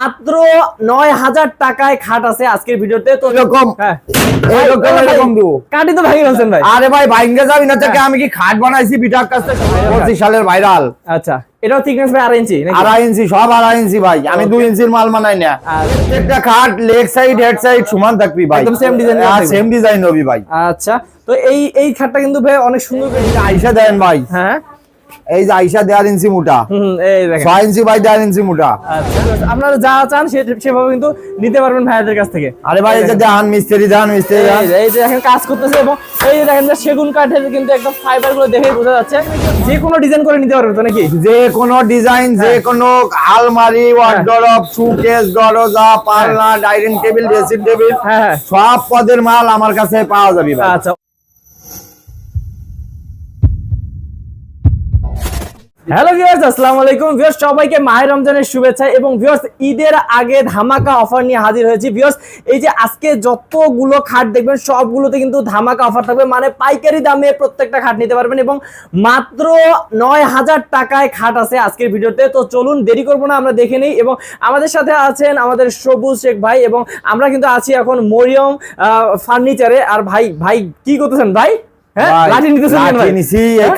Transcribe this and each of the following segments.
মাত্র নয় হাজার টাকায় খাট আছে আজকের ভিডিওতে। তো এরকম। হ্যাঁ। এরকম ভাই, এরকম দিব কাটি তো ভেঙে ফেলছেন ভাই। আরে ভাই ভাইঙ্গে যাবি না থেকে আমি কি খাট বানাইছি বিটার কাছ পঁচিশ সালের ভাইরাল। আচ্ছা এটাও থিকনেস ভাই আড়াই ইঞ্চি আড়াই ইঞ্চি সব আড়াই ইঞ্চি ভাই। আমি দুই ইঞ্চির মাল বানাই না। প্রত্যেকটা খাট লেগ সাইড হেড সাইড সমান থাকবি ভাই। একদম এর থাকবে। সেম ডিজাইন হবি ভাই। আচ্ছা তো এই এই খাটটা কিন্তু ভাই অনেক সুন্দর আইসা দেন ভাই। হ্যাঁ। এই যে আইসা দেড় ইঞ্চি মোটা। ছয় ইঞ্চি বাই দেড় ইঞ্চি মোটা। আচ্ছা আপনারা যা চান সেভাবে কিন্তু নিতে পারবেন ভাইয়াদের কাছ থেকে। আরে ভাই এই যে দেহান মিস্ত্রি দেহান মিস্ত্রি এই যে- দেখেন কাজ করতেছে এবং এই যে দেখেন সেগুন কাঠের কিন্তু একদম ফাইবারগুলো দেখে বোঝা যাচ্ছে। যে কোনো ডিজাইন করে নিতে পারবেন তো নাকি? যে কোনো ডিজাইন যে কোনো আলমারি ওয়ার্ডরোব সুকেস দরজা পাল্লা ডাইনিং টেবিল ড্রেসিং টেবিল হ্যাঁ হ্যাঁ। সব পদের মাল আমার কাছে পাওয়া যাবে আচ্ছা। হ্যালো ভিউয়ার্স আসসালামু আলাইকুম ভিউয়ার্স সবাইকে মাহে রমজানের শুভেচ্ছা এবং ভিউয়ার্স ঈদের আগে ধামাকা অফার নিয়ে হাজির হয়েছি। ভিউয়ার্স এই যে আজকে যতগুলো খাট দেখবেন, সবগুলোতে কিন্তু ধামাকা অফার থাকবে। মানে পাইকারি দামে প্রত্যেকটা খাট নিতে পারবেন এবং মাত্র নয় হাজার টাকায় খাট আছে আজকের ভিডিওতে। তো চলুন, দেরি করব না, আমরা দেখে নিই এবং আমাদের সাথে আছেন আমাদের সবুজ শেখ ভাই এবং আমরা কিন্তু আছি এখন মরিয়ম ফার্নিচারে আর ভাই ভাই, কি করতেছেন ভাই? হ্যাঁ? হ্যাঁ?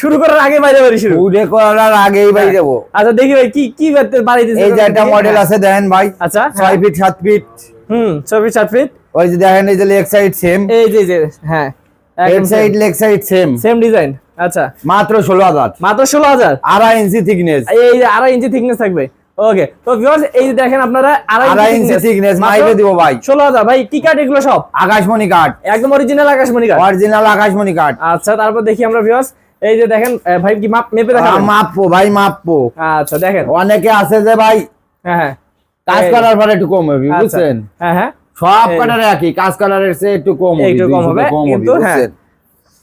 শুরু করার আগে বাইরে বাড়ি শুরু। করার আগেই ভাই হ্যাঁ। আচ্ছা দেখি ভাই কি কি বাড়ি এই যে একটা মডেল আছে দেখেন ভাই। আচ্ছা ছয়। ফিট সাত ফিট হুম চার ফিট ওই যে দেখেন এই যে লেগ সাইড সেম এই যে যে হ্যাঁ। Head side leg side same same design আচ্ছা। মাত্র ষোলো হাজার। মাত্র ষোলো হাজার? আড়াই ইঞ্চি থিকনেস এই যে আড়াই ইঞ্চি থিকনেস থাকবে। ওকে তো ভিউয়ার্স এই যে দেখেন আপনারা আড়াই ইঞ্চি thickness, মাইপে দিব ভাই। ষোলো হাজার। ভাই কি কাঠ এগুলো সব? আকাশমণি কাঠ একদম অরিজিনাল আকাশমণি কাঠ অরিজিনাল আকাশমণি কাঠ আচ্ছা তারপর দেখি আমরা ভিউয়ার্স এই যে দেখেন ভাই কি মাপ মেপে দেখাবেন? মাপবো ভাই মাপবো আচ্ছা দেখেন। অনেকে আছে যে ভাই হ্যাঁ হ্যাঁ। কাজ করার পরে একটু কম হবে আচ্ছা, বুঝছেন? হ্যাঁ হ্যাঁ। সব কাটার একই কাজ করার এসে একটু কম হবে একটু কম হবে, কিন্তু হ্যাঁ?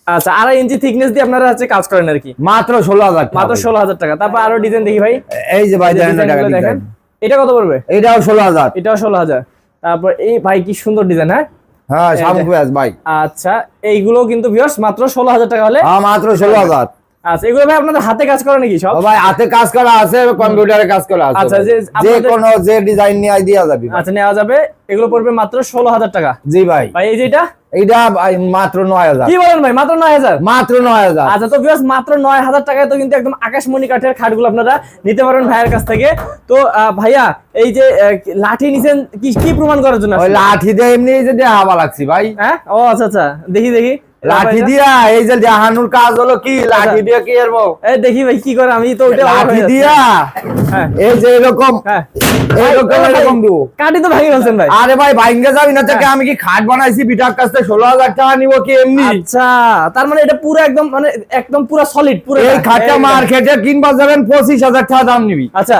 আচ্ছা আড়াই ইঞ্চি থিকনেস দিয়ে আপনারা হচ্ছে কাজ করেন আর কি। মাত্র ষোলো হাজার মাত্র ষোলো হাজার টাকা। তারপর আরও ডিজাইন দেখি ভাই। এই যে ভাই দেখেন এটা কত পড়বে? এইটাও ষোলো হাজার। এটাও ষোলো হাজার। তারপর এই ভাই কি সুন্দর ডিজাইন হ্যাঁ? হ্যাঁ ভাই। আচ্ছা এইগুলো কিন্তু ভিউয়ার্স মাত্র ষোলো হাজার টাকা হলে হ্যাঁ মাত্র ষোলো হাজার। আচ্ছা এগুলো ভাই আপনাদের হাতে কাজ করে নাকি সব? ভাই হাতে কাজ করা আছে কম্পিউটারে কাজ করা আছে আচ্ছা, যে যে আপনাদের- যে ডিজাইন নিয়ে দেওয়া যাবে। আচ্ছা নেওয়া যাবে। এগুলো পড়বে মাত্র ষোলো হাজার টাকা। জি ভাই। ভাই এই যে এটা মাত্র নয় হাজার। কি বলেন ভাই মাত্র নয় হাজার? মাত্র নয় হাজার। আচ্ছা তো ভিউয়ার্স মাত্র নয় হাজার টাকায় তো কিন্তু একদম আকাশমণি কাঠের খাটগুলো আপনারা নিতে পারেন ভাইয়ের কাছ থেকে। তো আহ, ভাইয়া এই যে লাঠি নিছেন কি কি প্রমাণ করার জন্য লাঠি দিয়ে এমনি যে যে হাওয়া লাগছি ভাই। হ্যাঁ? ও আচ্ছা আচ্ছা দেখি দেখি। লাঠি দিয়া এই যে জাহানুর কাজ হলো কি? লাঠি দিয়ে কি এই দেখি ভাই কি করে? আমি তো লাঠি দিয়া? হ্যাঁ। এই যে এরকম হ্যাঁ। এরকম এরকম দিব কাটি তো ভেঙে ফেলছেন ভাই। আরে ভাই ভাইঙ্গে যাবি না থেকে আমি কি খাট বানাইছি? বিটার কাছ থেকে ষোলো হাজার টাকা নিবো কি এমনি? আচ্ছা তার মানে এটা পুরো একদম মানে একদম পুরো সলিড পুরো এই খাটটা একদম। মার্কেটে কিনবা যাবেন পঁচিশ হাজার টাকা দাম নিবি। আচ্ছা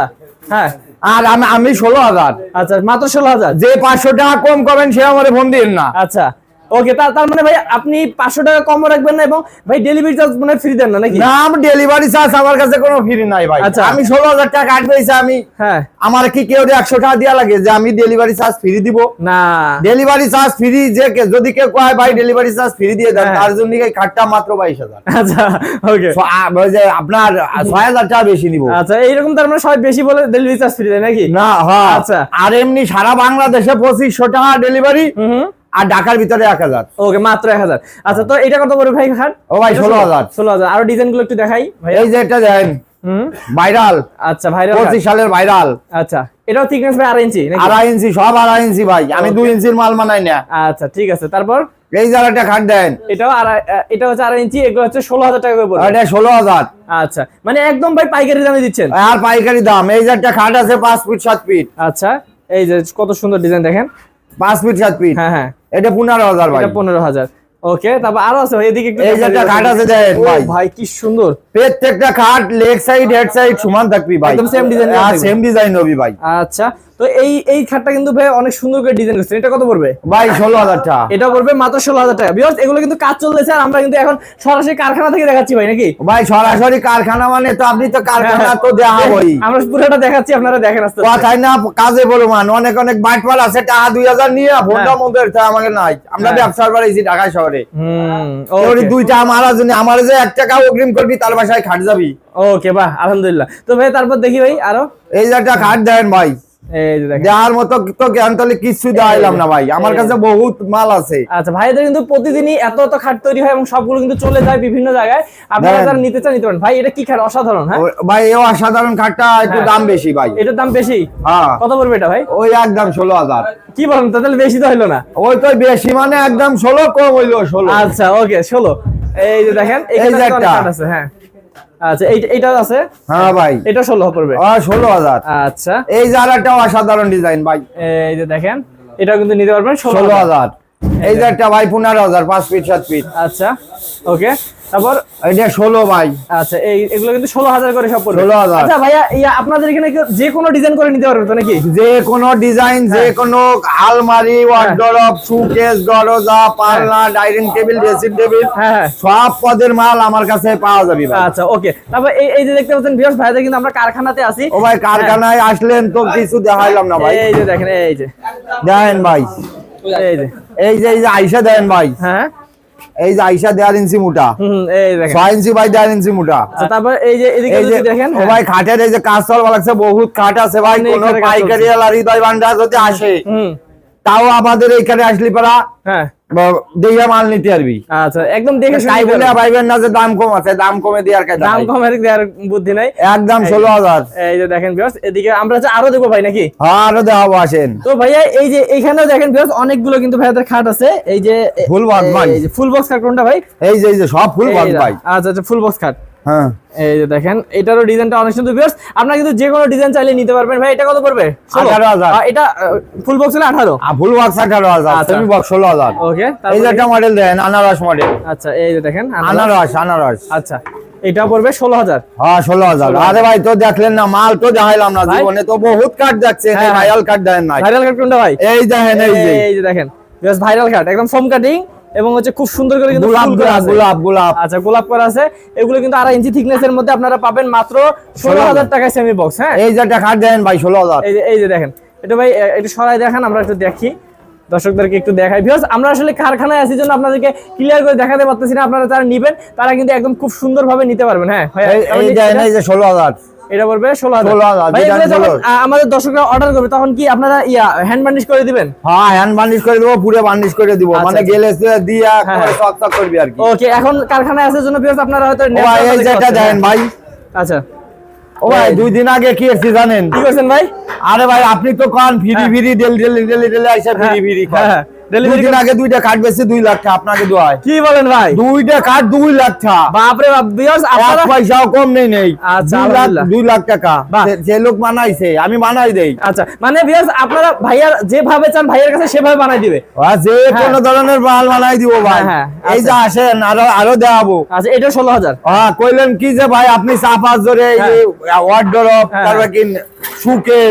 হ্যাঁ। আর আমি আমি ষোলো হাজার। আচ্ছা মাত্র ষোলো হাজার। যে পাঁচশো টাকা কম করবেন সে আমার ফোন দিন না। আচ্ছা। ওকে তার তার মানে ভাই আপনি পাঁচশো টাকা কম রাখবেন না এবং ভাই ডেলিভারি চার্জ মানে ফ্রি দেন না নাকি? না আমার ডেলিভারি চার্জ আমার কাছে কোনো ফ্রি নাই ভাই। আচ্ছা। আমি ষোলো হাজার টাকা কাট পেয়েছি আমি। হ্যাঁ। আমার কি কেউ একশো টাকা দেওয়া লাগে যে আমি ডেলিভারি চার্জ ফ্রি দিব? না। ডেলিভারি চার্জ ফ্রি যে যদি কেউ কয় ভাই ডেলিভারি চার্জ ফ্রি দিয়ে দেন হ্যাঁ। তার জন্য খাটটা মাত্র বাইশ হাজার। আচ্ছা ওকে আপনার ছয় হাজার টাকা বেশি নিব। আচ্ছা এইরকম তার মানে সবাই বেশি বলে ডেলিভারি চার্জ ফ্রি দেয় নাকি? না হ্যাঁ। আচ্ছা। আর এমনি সারা বাংলাদেশে পঁচিশশো টাকা ডেলিভারি হুম। আর ঢাকার ভিতরে এক হাজার। ওকে মাত্র এক হাজার। আচ্ছা তো এটা কত পড়বে ভাই খাট ও ভাই ষোলো হাজার। ষোলো হাজার। আরও ডিজাইনগুলো একটু দেখাই। এই যে এটা দেন। ভাইরাল। আচ্ছা ভাই পঁচিশ সালের ভাইরাল। আচ্ছা এটাও থিকনেস ভাই আড়াই ইঞ্চি নাকি? ইঞ্চি সব আড়াই ইঞ্চি ভাই। আমি দুই ইঞ্চির মাল বানাই না। আচ্ছা ঠিক আছে। তারপর? এই জায়গাটা খাট দেন। এটাও আড়াই এটা হচ্ছে আড়াই ইঞ্চি এগুলো হচ্ছে ষোলো হাজার টাকা করে পড়বে। এটা ষোলো হাজার। আচ্ছা মানে একদম ভাই পাইকারি দামে দিচ্ছেন। আর পাইকারি দাম। এই একটা খাট আছে পাঁচ ফিট সাত ফিট আচ্ছা এই যে কত সুন্দর ডিজাইন দেখেন। পাঁচ ফিট সাত ফিট। হ্যাঁ হ্যাঁ। এটা পনেরো হাজার ভাই। এটা পনেরো হাজার। ওকে তারপর আরও আছে এদিকে একটু এই যে একটা খাট আছে ভাই। ভাই কি সুন্দর। প্রত্যেকটা খাট লেগ সাইড হেড সাইড সমান থাকবি ভাই। একদম সেম ডিজাইন সেম ডিজাইন হবি ভাই। আচ্ছা তো এই এই খাটটা কিন্তু ভাই অনেক সুন্দর করে ডিজাইন করছেন। এটা কত পড়বে? ভাই ষোলো হাজার টাকা। এটা পড়বে মাত্র ষোলো হাজার টাকা। বিকজ এগুলো কিন্তু কাজ চলতেছে আর আমরা কিন্তু এখন সরাসরি কারখানা থেকে দেখাচ্ছি ভাই নাকি? ভাই সরাসরি কারখানা মানে তো আপনি তো কারখানা তো দেখাবই। আমরা পুরোটা দেখাচ্ছি আপনারা দেখেন আস্তে। কথাই না কাজে বলো মান অনেক অনেক বাইটপাল আছে টাকা দুই হাজার নিয়ে ফোনটা মধ্যে আমাকে নাই। আমরা হ্যাঁ। ব্যবসার বাড়াইছি ঢাকা শহরে। দুইটা মারা জন্য আমার যে এক টাকা অগ্রিম করবি তার বাসায় খাট যাবি। ওকে বাহ আলহামদুলিল্লাহ। তো ভাই তারপর দেখি ভাই আরও। এই যে একটা খাট দেন ভাই। এই যে দেখেন। দেওয়ার মতো তো কিছু দেওয়াইলাম না ভাই। আমার কাছে বহুত মাল আছে। আচ্ছা ভাইদের কিন্তু প্রতিদিনই এত এত খাট তৈরি হয় এবং সবগুলো কিন্তু চলে যায় বিভিন্ন জায়গায়। আপনারা যারা নিতে চান নিতে পারেন। ভাই এটা কি খাট? অসাধারণ হ্যাঁ? ভাই এই অসাধারণ খাটটা একটু হ্যাঁ। দাম বেশি ভাই। এটার দাম বেশি? হ্যাঁ। কত পড়বে এটা ভাই? ওই একদম ষোলো হাজার। কি বলেন তাহলে বেশি তো হলো না। ওই তো বেশি মানে একদম ষোলো কম হইল ষোলো। আচ্ছা ওকে ষোলো। এই যে দেখেন এখানে যে অনেক একটা। খাট আছে হ্যাঁ। আচ্ছা এইটা আছে? হ্যাঁ ভাই। এটা ষোলো পড়বে। ষোলো হাজার। আচ্ছা। এই অসাধারণ ডিজাইন ভাই। এই যে দেখেন এটা কিন্তু নিতে পারবেন ষোলো ষোলো হাজার। হাজার। এই যে একটা ভাই পনেরো হাজার পাঁচ ফিট সাত ফিট আচ্ছা ওকে তারপর? এটা ষোলো ভাই। আচ্ছা এই এগুলো কিন্তু ষোলো হাজার করে সব পড়বে। 16,000 আচ্ছা ভাইয়া ইয়া আপনাদের এখানে যে কোনো ডিজাইন করে নিতে পারবে তো নাকি? যে কোনো ডিজাইন যে কোনো আলমারি ওয়ার্ডরোব সুকেস দরজা পাল্লা ডাইনিং টেবিল ড্রেসিং টেবিল হ্যাঁ হ্যাঁ। সব পদের মাল আমার কাছে পাওয়া যাবে আচ্ছা ওকে তারপর এই এই যে দেখতে পাচ্ছেন বিয়াস ভাইদের কিন্তু আমরা কারখানাতে আছি। ও ভাই কারখানায় আসলেন তো কিছু দেখাইলাম না ভাই। এই যে দেখেন এই যে। দেখেন ভাই। এই যে। এই যে এই যে আইসা দেন ভাই। হ্যাঁ? এই যে আইসা দেড় ইঞ্চি মোটা। ছয় ইঞ্চি বাই দেড় ইঞ্চি মোটা। আচ্ছা, তারপর এই যে এই দেখেন ও হ্যাঁ। ভাই খাটের এই যে কাজ চলবা লাগছে বহুত খাট আছে ভাই কোন পাইকারি আর হৃদয় ভান্ডার যদি আসে তাও আমাদের এইখানে আসলি পারা হ্যাঁ। দেখে মাল নিতে পারবি। আচ্ছা একদম দেখে তাই বলে পারবেন। না যে দাম কম আছে দাম কমে দেওয়ার কাজ দাম কমের দেওয়ার বুদ্ধি নাই। একদম ষোলো হাজার। এই যে দেখেন এদিকে আমরা আরও দেখব ভাই নাকি? হ্যাঁ আরও দেখাবো আসেন। তো ভাইয়া এই যে দেখেন অনেকগুলো কিন্তু ভাইয়াদের খাট আছে। এই যে Full box ভাই। এই যে ফুল বক্স খাট কোনটা ভাই? এই যে এই যে সব ফুল বক্স ভাই। আচ্ছা আচ্ছা ফুল বক্স খাট। হ্যাঁ। এই যে দেখেন এটারও ডিজাইনটা অনেক সুন্দর ভিউয়ার্স আপনারা কিন্তু যে কোনো ডিজাইন চাইলে নিতে পারবেন। ভাই এটা কত পড়বে? 18,000 এটা ফুল বক্স হলে 18 আর ফুল বক্স আঠারো হাজার। সেমি বক্স ষোলো হাজার। ওকে এই যে একটা মডেল দেন আনারস মডেল আচ্ছা এই যে দেখেন আনারস। আচ্ছা এটা পড়বে 16000 হ্যাঁ ষোলো হাজার। আরে ভাই তো দেখলেন না মাল তো দেখাইলাম না জীবনে তো বহুত কাঠ দেখছেন হ্যাঁ। ভাইরাল কাঠ নাই। ভাইরাল কোনটা ভাই? এই দেখেন এই যে। দেখেন ভাইরাল কাট একদম ফোম কাটিং এবং হচ্ছে খুব সুন্দর করে কিন্তু গোলাপ গোলাপ গোলাপ। আচ্ছা গোলাপ করা আছে। এগুলো কিন্তু আড়াই ইঞ্চি থিকনেস এর মধ্যে আপনারা পাবেন মাত্র ষোলো হাজার টাকায় সেমি বক্স হ্যাঁ? এই যে খাট দেন ভাই ষোলো হাজার। এই যে এই যে দেখেন। এটা ভাই একটু সরাই দেখান আমরা একটু দেখি। দর্শকদেরকে একটু দেখাই। বিকজ আমরা আসলে কারখানায় আছি জন্য আপনাদেরকে ক্লিয়ার করে দেখাতে পারতেছি না। আপনারা যারা নিবেন তারা কিন্তু একদম খুব সুন্দরভাবে নিতে পারবেন হ্যাঁ? এই যে ষোলো হাজার। এটা পড়বে ষোলো হাজার। 16,000, ভাই, এগুলো design যখন ষোলো। আ, আমাদের দর্শকরা অর্ডার করবে তখন কি আপনারা ইয়া হ্যান্ড বান্ডিশ করে দিবেন? হ্যাঁ হ্যান্ড করে দেবো পুরো বান্ডিশ করে দিব। আচ্ছা, মানে আচ্ছা। গেলে দিয়ে হ্যাঁ, হ্যাঁ। করবি আর কি। ওকে এখন কারখানায় আসার জন্য বিকজ আপনারা হয়তো এই যেটা। ভাই। আচ্ছা। ও ভাই দুই দিন আগে কি এসছি জানেন? কি করছেন ভাই? আরে ভাই আপনি তো কান ফিরি হ্যাঁ। ফিরি ডেলি ডেলি ডেলি ডেলি আইসা ফিরি ফিরি হ্যাঁ, হ্যাঁ। দুই আগে দুইটা কাঠ দুই লাখ টাকা আপনাকে দোয়ায় কি বলেন ভাই? দুইটা কাঠ দুই লাখ টাকা। বাপরে বাপ বিকজ আপনারা পয়সাও কম নেই নেই। আচ্ছা, দুই লাখ টাকা। যে- লোক বানাইছে আমি বানাই দেই। আচ্ছা মানে আপনারা ভাইয়ার যেভাবে চান ভাইয়ের কাছে সেভাবে বানাই দিবে। যে কোনো ধরনের মাল বানাই দিব ভাই। হ্যাঁ, হ্যাঁ, এই যে আসেন আরও আরও দেখাবো। আচ্ছা এটা ষোলো হাজার। হ্যাঁ কইলেন কি যে ভাই আপনি চাপা জোরে ওয়ার্ডরোব হ্যাঁ, তারপর কি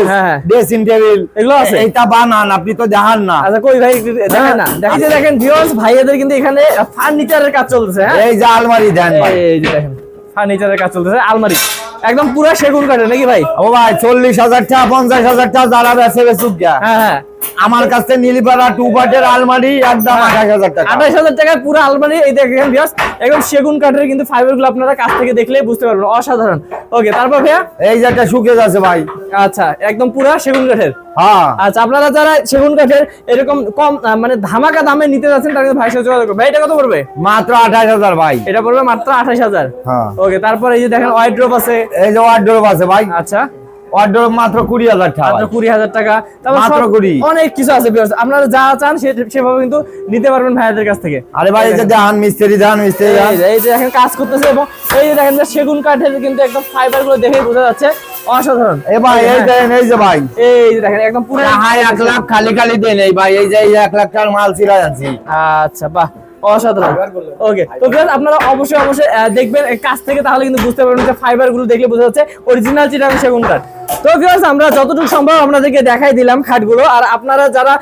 হ্যাঁ, হ্যাঁ। ড্রেসিং টেবিল এগুলো আছে? এইটা বানান আপনি তো দেখান না। আচ্ছা কই ভাই দেখেন না। যে দেখেন ভিউয়ার্স ভাইয়াদের কিন্তু এখানে ফার্নিচারের কাজ হ্যাঁ? এই যে আলমারি দেন ভাই। এই যে দেখেন ফার্নিচারের কাজ চলতেছে আলমারি। একদম পুরা সেগুন কাটে নাকি ভাই? ও ভাই চল্লিশ হাজার টাকা পঞ্চাশ হাজার টাকা যারা বেছে বেচুক হ্যাঁ হ্যাঁ। আমার কাছে নীলিপাড়া টু পার্টের আলমারি একদম আঠাশ হাজার টাকা। আঠাশ হাজার টাকায় পুরো আলমারি এই দেখেন ভিউয়ার্স একদম সেগুন কাঠের কিন্তু ফাইবারগুলো আপনারা কাছ থেকে দেখলে বুঝতে পারবেন অসাধারণ। ওকে তারপর ভাইয়া? এই যে একটা আছে ভাই। আচ্ছা একদম পুরো সেগুন কাঠের? হ্যাঁ। আচ্ছা আপনারা যারা সেগুন কাঠের এরকম কম মানে ধামাকা দামে নিতে যাচ্ছেন কিন্তু ভাইয়ের সাথে যোগাযোগ ভাই এটা কত পড়বে? মাত্র আঠাশ হাজার ভাই। এটা পড়বে মাত্র আঠাশ হাজার। হ্যাঁ। ওকে তারপর এই যে দেখেন ওয়াইড ড্রপ আছে। এই যে ওয়ার্ডরোব আছে ভাই। আচ্ছা। ওয়ার্ডরোব মাত্র কুড়ি হাজার টাকা মাত্র টাকা। মাত্র 20 অনেক কিছু আছে। আপনারা যা চান সেভাবে কিন্তু নিতে পারবেন ভাইয়াদের কাছ থেকে। আরে ভাই এই যে দেখান মিস্ত্রি মিস্ত্রি এই যে- দেখেন কাজ করতেছে এবং এই যে দেখেন যে সেগুন কাঠের কিন্তু একদম ফাইবারগুলো দেখে বোঝা যাচ্ছে। অসাধারণ। এ ভাই এই হ্যাঁ, দেন এই যে ভাই। এই যে দেখেন একদম পুরো হাই এক লাখ খালি খালি দেন এই ভাই এই যে এই লাখ টাকার মাল ছিলা আচ্ছা বাহ অসাধারণ। ওকে তো ভিউয়ার্স আপনারা অবশ্যই অবশ্যই দেখবেন কাছ থেকে তাহলে কিন্তু বুঝতে পারবেন যে ফাইবারগুলো দেখলে বোঝা যাচ্ছে অরিজিনাল চিটাং সেগুন কাঠ। তো ভিউয়ার্স আমরা যতটুকু সম্ভব আপনাদেরকে দেখাই দিলাম খাটগুলো। আর আপনারা যারা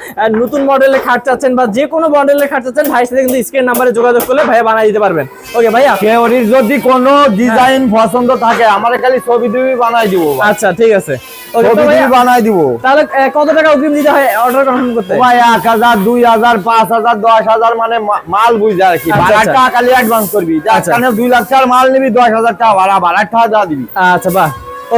নতুন মডেলের খাট চাচ্ছেন বা যে কোনো মডেলের খাট চাচ্ছেন ভাইয়ের সাথে কিন্তু স্ক্রিন নাম্বারে যোগাযোগ করলে ভাইয়া বানিয়ে দিতে পারবেন। ওকে ভাইয়া? কেউরির যদি কোনো ডিজাইন পছন্দ থাকে আমার খালি ছবি দিবি বানাই দিব। আচ্ছা ঠিক আছে। বানাই দিব। তাহলে কত টাকা অগ্রিম দিতে হয় অর্ডার কনফার্ম করতে? ভাই মানে মাল বুঝে আর কি। আচ্ছা, আচ্ছা। খালি অ্যাডভান্স করবি। আচ্ছা। আচ্ছা দুই লাখ টাকার মাল নিবি দশ হাজার টাকা ভাড়া ভাড়া টাকা দিবি। আচ্ছা বাহ।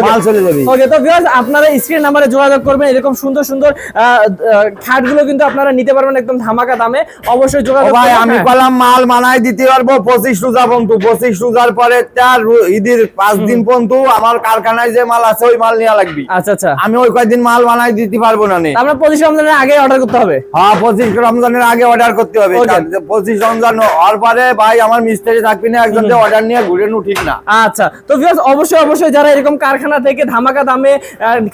মাল চলে যাবে। ওকে তো ভিউয়ার্স আপনারা স্ক্রিন নাম্বারে যোগাযোগ করবেন এরকম সুন্দর সুন্দর আহ, আহ, খাটগুলো কিন্তু আপনারা নিতে পারবেন একদম ধামাকা দামে। অবশ্যই যোগাযোগ ভাই আমি হ্যাঁ। মাল বানাই দিতে পারব পঁচিশ রোজা পর্যন্ত। পঁচিশ রোজার পরে চার ঈদের পাঁচ দিন পর্যন্ত আমার কারখানায় যে মাল আছে ওই মাল নেওয়া লাগবে। আচ্ছা আচ্ছা। আমি ওই কয়েকদিন মাল বানাই দিতে পারব না নে। আমরা পঁচিশ রমজানের আগে অর্ডার করতে হবে। হ্যাঁ পঁচিশ রমজানের আগে অর্ডার করতে হবে। পঁচিশ রমজান হওয়ার পরে ভাই আমার মিস্ত্রি থাকবি না একজন অর্ডার নিয়ে ঘুরে নু ঠিক না। আচ্ছা তো ভিউয়ার্স অবশ্যই অবশ্যই যারা এরকম কারখানা থেকে ধামাকা দামে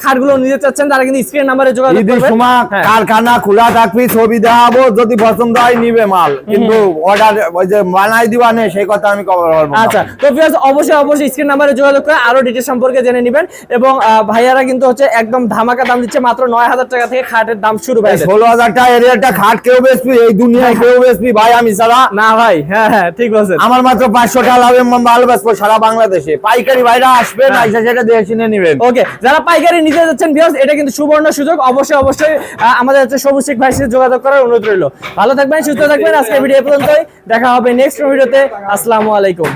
খাটগুলো নিতে চাচ্ছেন তারা কিন্তু স্ক্রিন নাম্বারে যোগাযোগ করবেন হ্যাঁ। কারখানা খোলা থাকবি ছবি দেখাবো যদি পছন্দ হয় নিবে মাল। কিন্তু অর্ডার ওই যে বানাই দিবা নে সেই কথা আমি কভার পারব না। আচ্ছা তো ভিউয়ার্স অবশ্যই অবশ্যই স্ক্রিন নাম্বারে যোগাযোগ করে আরও ডিটেইলস সম্পর্কে জেনে নেবেন। এবং ভাইয়ারা কিন্তু হচ্ছে একদম ধামাকা দাম দিচ্ছে মাত্র নয় হাজার টাকা থেকে খাটের দাম শুরু ভাই ষোলো হাজার টাকা এরিয়াটা খাট কেউ বেচবি? এই দুনিয়ায় কেউ বেচবি? ভাই আমি ছাড়া না ভাই হ্যাঁ হ্যাঁ ঠিক বলছেন। আমার মাত্র পাঁচশো টাকা লাভে মাল বেচবো সারা বাংলাদেশে। পাইকারি ভাইরা আসবে হ্যাঁ। আইসা সেটা ওকে যারা পাইকারি যাচ্ছেন এটা কিন্তু সুবর্ণ সুযোগ। অবশ্যই অবশ্যই আমাদের হচ্ছে সবুজ যোগাযোগ করার অনুরোধ ভালো সুস্থ ভিডিও পর্যন্তই। দেখা হবে নেক্সট ভিডিওতে আসসালামু আলাইকুম।